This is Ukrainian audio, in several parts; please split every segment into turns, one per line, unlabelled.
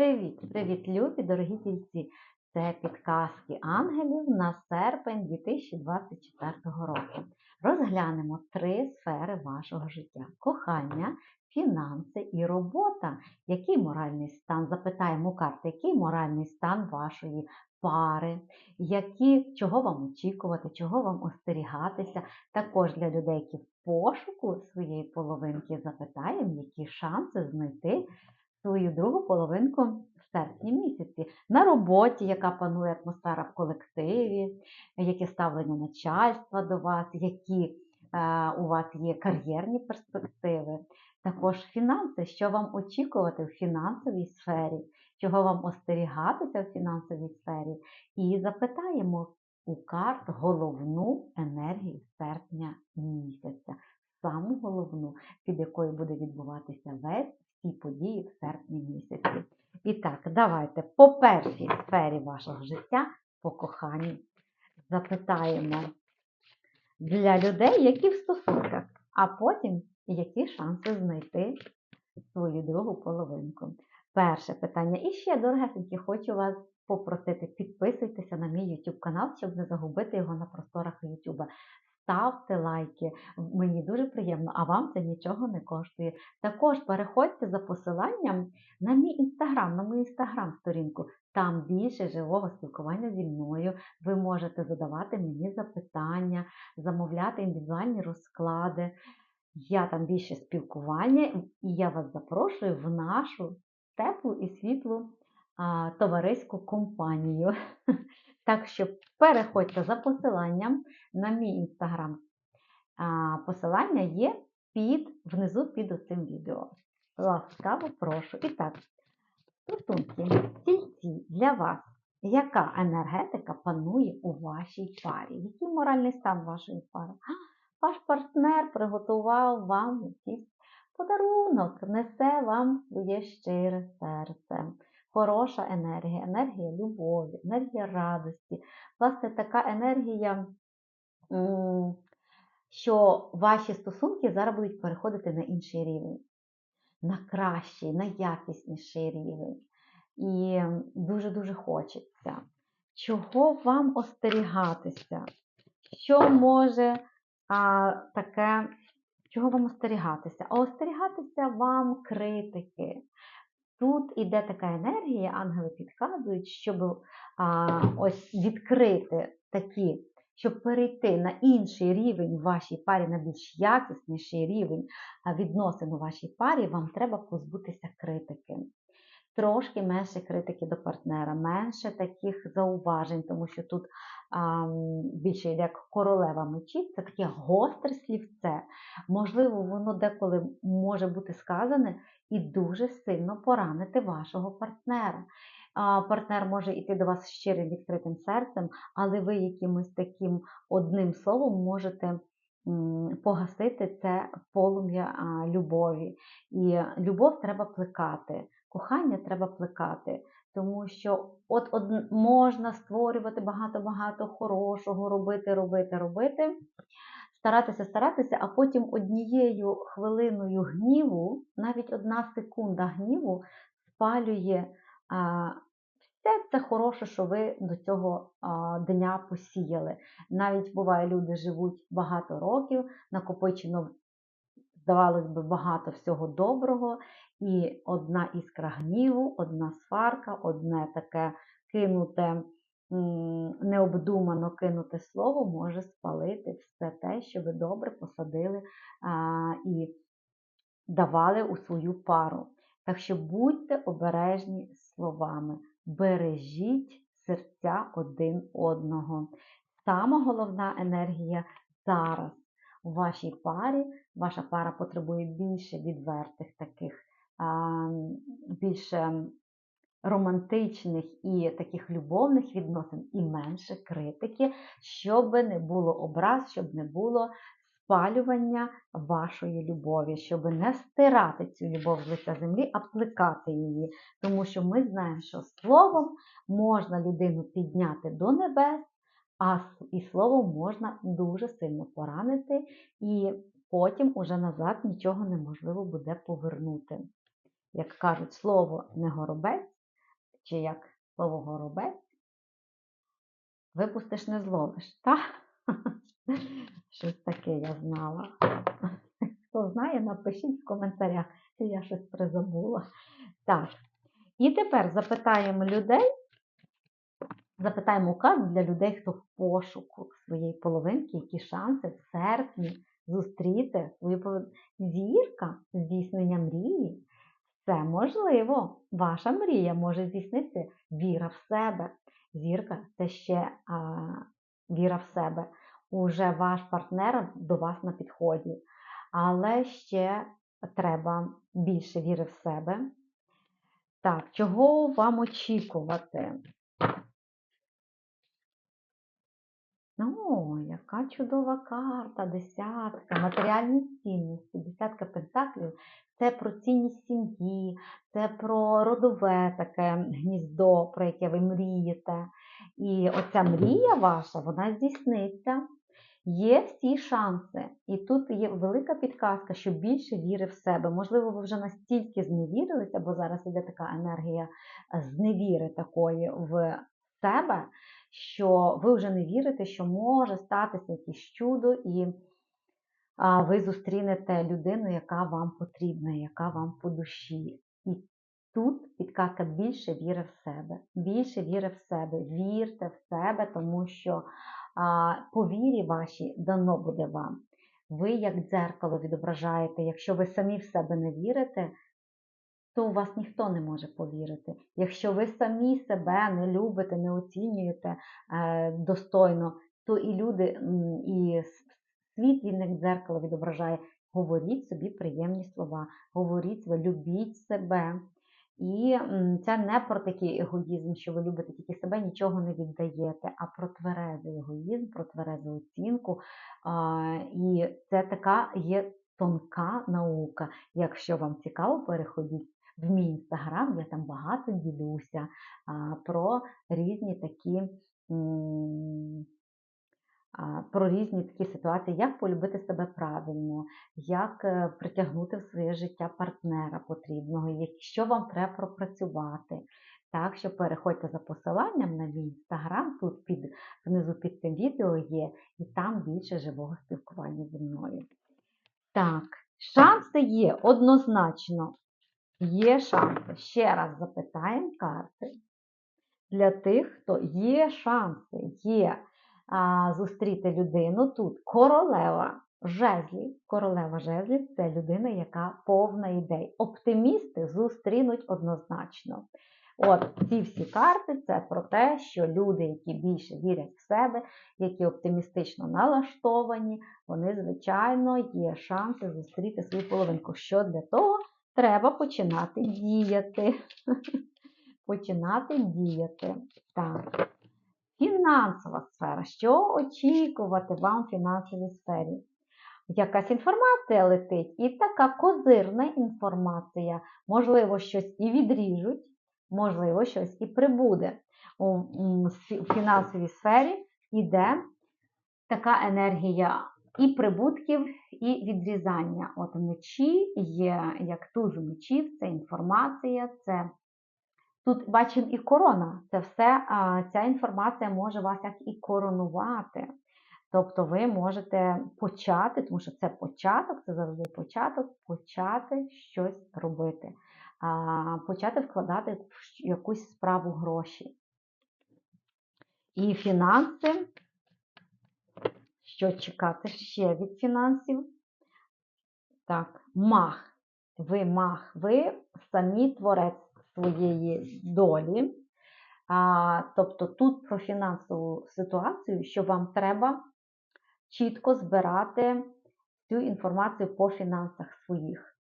Привіт, привіт, любі, дорогі тільці! Це підказки ангелів на серпень 2024 року. Розглянемо три сфери вашого життя: кохання, фінанси і робота. Який моральний стан? Запитаємо карти, який моральний стан вашої пари, які, чого вам очікувати, чого вам остерігатися. Також для людей, які в пошуку своєї половинки, запитаємо, які шанси знайти свою другу половинку в серпні місяці. На роботі, яка панує атмосфера в колективі, які ставлення начальства до вас, які е, у вас є кар'єрні перспективи. Також фінанси, що вам очікувати в фінансовій сфері, чого вам остерігатися в фінансовій сфері, і запитаємо у карт головну енергію серпня місяця, саму головну, під якою буде відбуватися весь всі події в серпні місяці. І так, давайте по першій сфері вашого життя, по коханню, запитаємо для людей, які в стосунках, а потім які шанси знайти свою другу половинку. Перше питання. І ще, дорогесенькі, хочу вас попросити, підписуйтеся на мій YouTube канал, щоб не загубити його на просторах YouTube. Ставте лайки, мені дуже приємно, а вам це нічого не коштує. Також переходьте за посиланням на мій інстаграм, на мою інстаграм-сторінку. Там більше живого спілкування зі мною. Ви можете задавати мені запитання, замовляти індивідуальні розклади. Я там більше спілкування, і я вас запрошую в нашу теплу і світлу товариську компанію. Так що переходьте за посиланням на мій інстаграм. Посилання є під, внизу під оцим відео. Ласкаво прошу. І так, стосунки, тільці для вас. Яка енергетика панує у вашій парі? Який моральний стан вашої пари? Ваш партнер приготував вам якийсь подарунок, несе вам своє щире серце хороша енергія, енергія любові, енергія радості. Власне, така енергія, що ваші стосунки зараз будуть переходити на інший рівень, на кращий, на якісніший рівень. І дуже-дуже хочеться. Чого вам остерігатися? Що може а, таке, чого вам остерігатися? А остерігатися вам критики, Тут іде така енергія, ангели підказують, щоб а, ось відкрити такі, щоб перейти на інший рівень в вашій парі, на більш якісніший рівень відносин у вашій парі, вам треба позбутися критики. Трошки менше критики до партнера, менше таких зауважень, тому що тут а, більше йде як королева мечів, це таке гостре слівце. Можливо, воно деколи може бути сказане і дуже сильно поранити вашого партнера. Партнер може йти до вас щирим відкритим серцем, але ви якимось таким одним словом можете погасити це полум'я любові. І любов треба плекати, кохання треба плекати. Тому що от, от можна створювати багато-багато хорошого, робити, робити, робити старатися, старатися, а потім однією хвилиною гніву, навіть одна секунда гніву спалює а, все це хороше, що ви до цього а, дня посіяли. Навіть буває, люди живуть багато років, накопичено, здавалось би, багато всього доброго, і одна іскра гніву, одна сварка, одне таке кинуте необдумано кинуте слово може спалити все те, що ви добре посадили і давали у свою пару. Так що будьте обережні словами, бережіть серця один одного. Сама головна енергія зараз у вашій парі. Ваша пара потребує більше відвертих таких, більше романтичних і таких любовних відносин, і менше критики, щоб не було образ, щоб не було спалювання вашої любові, щоб не стирати цю любов з лиця землі, а плекати її. Тому що ми знаємо, що словом можна людину підняти до небес, а і словом можна дуже сильно поранити, і потім уже назад нічого неможливо буде повернути. Як кажуть, слово не горобець, чи як слово горобець, випустиш не зловиш, так? Щось таке я знала. Хто знає, напишіть в коментарях, я щось призабула. Так. І тепер запитаємо людей, запитаємо указ для людей, хто в пошуку своєї половинки, які шанси в серпні зустріти свою. Зірка здійснення мрії. Це можливо. Ваша мрія може здійснитися. Віра в себе. Зірка це ще а, віра в себе. Уже ваш партнер до вас на підході. Але ще треба більше віри в себе. Так, чого вам очікувати? О, яка чудова карта, десятка, матеріальні цінності, десятка пентаклів це про цінність сім'ї, це про родове таке гніздо, про яке ви мрієте. І оця мрія ваша, вона здійсниться. Є всі шанси. І тут є велика підказка, що більше віри в себе. Можливо, ви вже настільки зневірилися, бо зараз іде така енергія зневіри такої в себе, що ви вже не вірите, що може статися якесь чудо, і ви зустрінете людину, яка вам потрібна, яка вам по душі. І тут підказка більше віри в себе. Більше віри в себе. Вірте в себе, тому що по вірі вашій дано буде вам. Ви, як дзеркало, відображаєте, якщо ви самі в себе не вірите, то у вас ніхто не може повірити. Якщо ви самі себе не любите, не оцінюєте е, достойно, то і люди, і світ він дзеркало відображає. Говоріть собі приємні слова, говоріть себе, любіть себе. І це не про такий егоїзм, що ви любите тільки себе, нічого не віддаєте, а про тверезий егоїзм, про тверезу оцінку. І це така є тонка наука. Якщо вам цікаво, переходіть в мій інстаграм, я там багато ділюся про різні такі. Про різні такі ситуації, як полюбити себе правильно, як е, притягнути в своє життя партнера потрібного, що вам треба пропрацювати. Так що переходьте за посиланням на мій інстаграм, тут під, внизу під цим відео є, і там більше живого спілкування зі мною. Так, шанси є однозначно. Є шанси. Ще раз запитаємо карти. Для тих, хто є шанси, є а, зустріти людину тут. Королева жезлів. Королева жезлів це людина, яка повна ідей. Оптимісти зустрінуть однозначно. От ці всі карти це про те, що люди, які більше вірять в себе, які оптимістично налаштовані, вони, звичайно, є шанси зустріти свою половинку. Що для того? Треба починати діяти. Починати діяти. Так. Фінансова сфера. Що очікувати вам в фінансовій сфері? Якась інформація летить, і така козирна інформація. Можливо, щось і відріжуть, можливо, щось і прибуде. У фінансовій сфері йде така енергія і прибутків, і відрізання. От мечі є як туз мечів, це інформація, це тут бачимо і корона. Це все, ця інформація може вас як і коронувати. Тобто ви можете почати, тому що це початок, це завжди початок, почати щось робити, почати вкладати в якусь справу гроші. І фінанси. Що чекати ще від фінансів? Так, мах. Ви мах, ви самі творець своєї долі. А, тобто тут про фінансову ситуацію, що вам треба чітко збирати цю інформацію по фінансах своїх.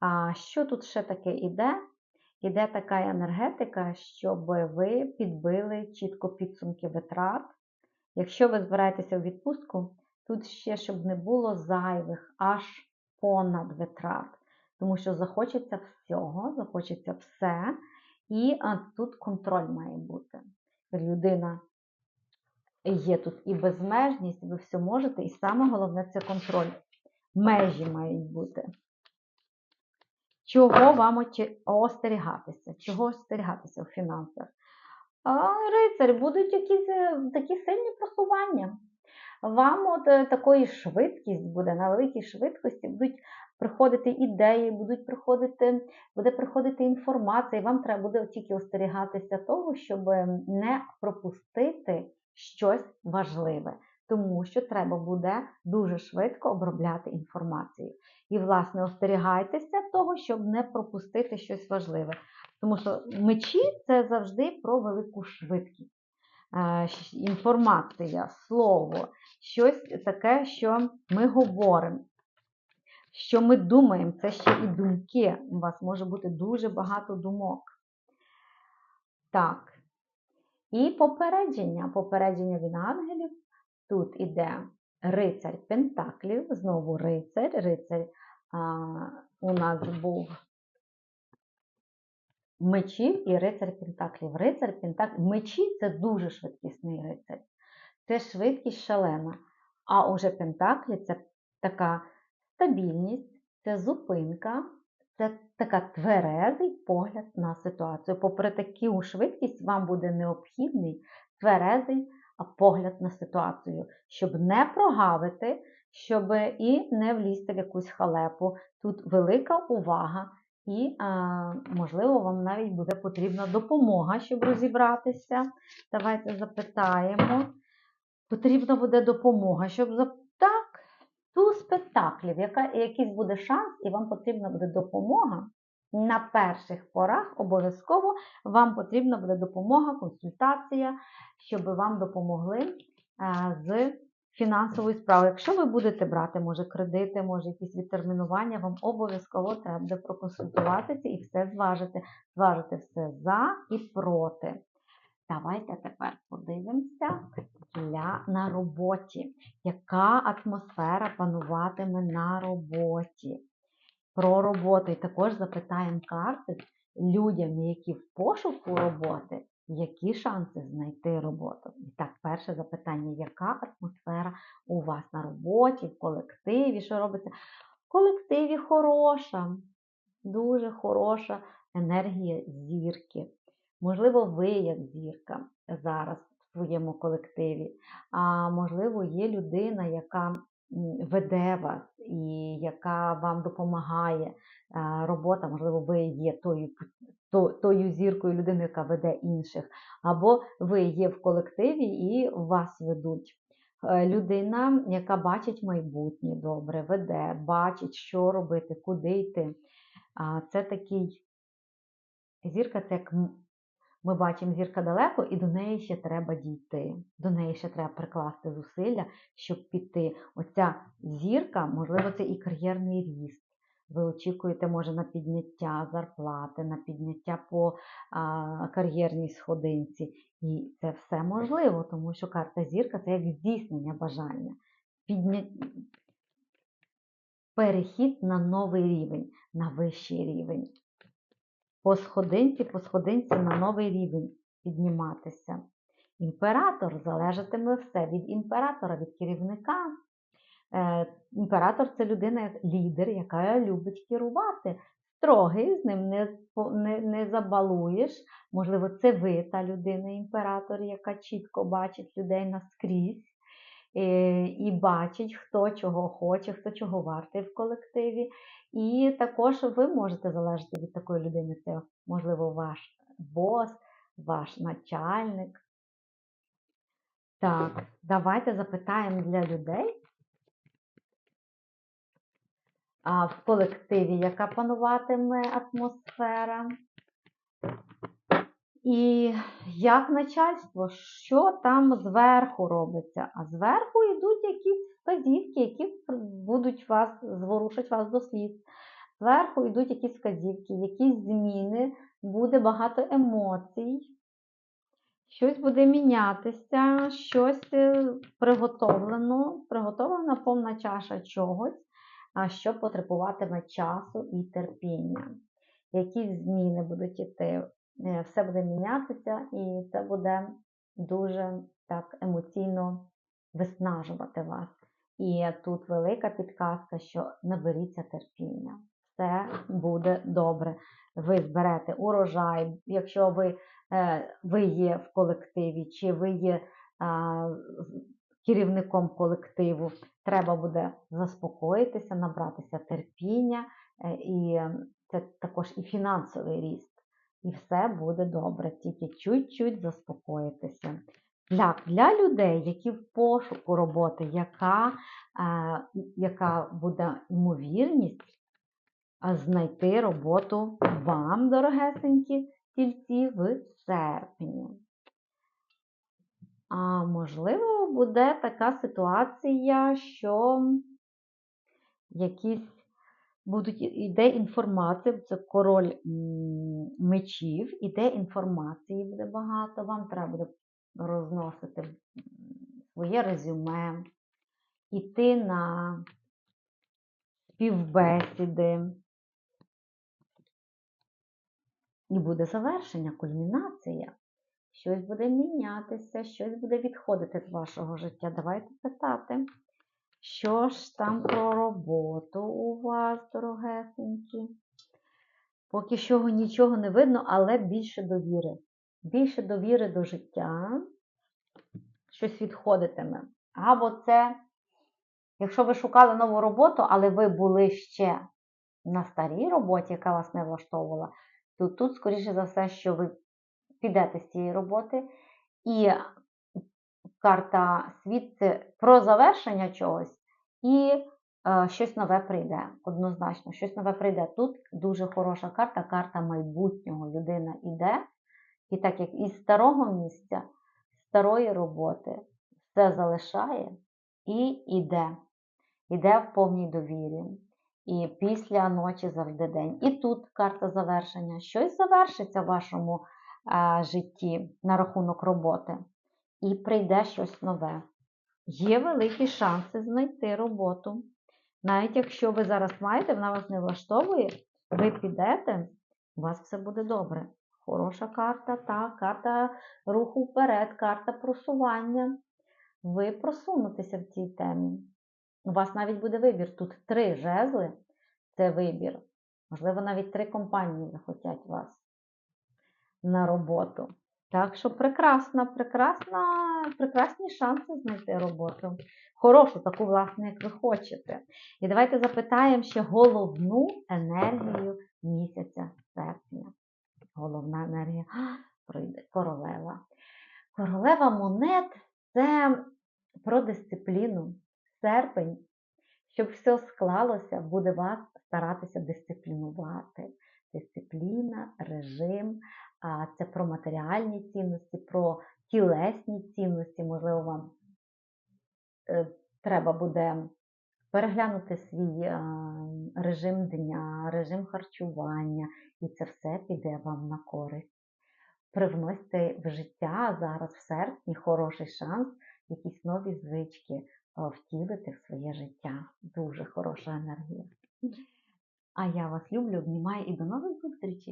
А що тут ще таке іде? Іде така енергетика, щоб ви підбили чітко підсумки витрат. Якщо ви збираєтеся в відпустку, тут ще щоб не було зайвих аж понад витрат, тому що захочеться всього, захочеться все, і тут контроль має бути. Людина є тут і безмежність, ви все можете, і саме головне це контроль. Межі мають бути. Чого вам остерігатися? Чого остерігатися у фінансах? А, рицарь, будуть якісь е, такі сильні просування. Вам от е, такої швидкість буде, на великій швидкості будуть приходити ідеї, будуть приходити, буде приходити інформація, і вам треба буде тільки остерігатися того, щоб не пропустити щось важливе, тому що треба буде дуже швидко обробляти інформацію. І, власне, остерігайтеся того, щоб не пропустити щось важливе. Тому що мечі це завжди про велику швидкість. Е, Інформація, слово, щось таке, що ми говоримо, що ми думаємо, це ще і думки. У вас може бути дуже багато думок. Так. І попередження. Попередження від ангелів. Тут іде рицарь Пентаклів, знову рицарь. Рицарь а, у нас був мечів і рицар Пентаклів. Рицар Пентаклів. Мечі це дуже швидкісний рицар. Це швидкість шалена. А уже Пентаклі це така стабільність, це зупинка, це така тверезий погляд на ситуацію. Попри таку швидкість, вам буде необхідний тверезий погляд на ситуацію, щоб не прогавити, щоб і не влізти в якусь халепу. Тут велика увага. І, можливо, вам навіть буде потрібна допомога, щоб розібратися. Давайте запитаємо. Потрібна буде допомога, щоб так, туз пентаклів, яка, якийсь буде шанс, і вам потрібна буде допомога. На перших порах обов'язково вам потрібна буде допомога, консультація, щоб вам допомогли е, з фінансовою справою. Якщо ви будете брати, може, кредити, може, якісь відтермінування, вам обов'язково треба буде проконсультуватися і все зважити. Зважити все за і проти. Давайте тепер подивимося для на роботі. Яка атмосфера пануватиме на роботі? Про роботу. І також запитаємо карти людям, які в пошуку роботи, які шанси знайти роботу. І так, перше запитання: яка атмосфера у вас на роботі, в колективі? Що робиться? В колективі хороша, дуже хороша енергія зірки. Можливо, ви як зірка зараз в своєму колективі, а можливо, є людина, яка веде вас і яка вам допомагає. Робота, можливо, ви є тою, тою зіркою людиною, яка веде інших, або ви є в колективі і вас ведуть. Е, Людина, яка бачить майбутнє добре, веде, бачить, що робити, куди йти. Це такий зірка, це як ми бачимо зірка далеко, і до неї ще треба дійти. До неї ще треба прикласти зусилля, щоб піти. Оця зірка, можливо, це і кар'єрний ріст. Ви очікуєте, може, на підняття зарплати, на підняття по а, кар'єрній сходинці. І це все можливо, тому що карта зірка це як здійснення бажання. Підня... Перехід на новий рівень, на вищий рівень по сходинці, по сходинці на новий рівень підніматися. Імператор залежатиме все від імператора, від керівника. Е, імператор це людина, лідер, яка любить керувати. Строгий, з ним не, не, не забалуєш. Можливо, це ви та людина, імператор, яка чітко бачить людей наскрізь і бачить, хто чого хоче, хто чого вартий в колективі. І також ви можете залежати від такої людини. Це, можливо, ваш бос, ваш начальник. Так, давайте запитаємо для людей а, в колективі, яка пануватиме атмосфера. І як начальство, що там зверху робиться? А зверху йдуть якісь вказівки, які будуть вас, зворушать вас до сліз. Зверху йдуть якісь вказівки, якісь зміни, буде багато емоцій, щось буде мінятися, щось е, приготовлено, приготовлена повна чаша чогось, що потребуватиме часу і терпіння. Якісь зміни будуть іти, е, все буде мінятися, і це буде дуже так емоційно виснажувати вас. І тут велика підказка, що наберіться терпіння. все буде добре. Ви зберете урожай, якщо ви, е, ви є в колективі, чи ви є а, керівником колективу, треба буде заспокоїтися, набратися терпіння, е, і це також і фінансовий ріст. І все буде добре, тільки чуть-чуть заспокоїтися. Для, для людей, які в пошуку роботи, яка, е, яка буде ймовірність знайти роботу вам, дорогесенькі тільці, в серпні. А можливо, буде така ситуація, що якісь будуть іде інформація, це король мечів, іде інформації буде багато, вам треба буде розносити своє резюме, іти на співбесіди. І буде завершення, кульмінація. Щось буде мінятися, щось буде відходити з вашого життя. Давайте питати. Що ж там про роботу у вас, дорогесенькі? Поки що нічого не видно, але більше довіри. Більше довіри до життя. Щось відходитиме. Або це, якщо ви шукали нову роботу, але ви були ще на старій роботі, яка вас не влаштовувала, то тут, скоріше за все, що ви підете з цієї роботи, і карта світ це про завершення чогось, і е, щось нове прийде. Однозначно, щось нове прийде. Тут дуже хороша карта, карта майбутнього. Людина йде, і так як із старого місця, старої роботи, все залишає і йде. Іде в повній довірі. І після ночі завжди день. І тут карта завершення. Щось завершиться в вашому е, житті на рахунок роботи. І прийде щось нове. Є великі шанси знайти роботу. Навіть якщо ви зараз маєте, вона вас не влаштовує, ви підете, у вас все буде добре. Хороша карта, та карта руху вперед, карта просування. Ви просунутеся в цій темі. У вас навіть буде вибір. Тут три жезли це вибір. Можливо, навіть три компанії захотять вас на роботу. Так що прекрасна, прекрасна, прекрасні шанси знайти роботу. Хорошу, таку, власне, як ви хочете. І давайте запитаємо ще головну енергію місяця серпня. Головна енергія пройде королева. Королева монет це про дисципліну. Серпень, щоб все склалося, буде вас старатися дисциплінувати. Дисципліна, режим, це про матеріальні цінності, про тілесні цінності. Можливо, вам е, треба буде переглянути свій е, режим дня, режим харчування, і це все піде вам на користь. Привносьте в життя зараз в серпні хороший шанс, якісь нові звички е, втілити в своє життя. Дуже хороша енергія. А я вас люблю, обнімаю і до нових зустрічей!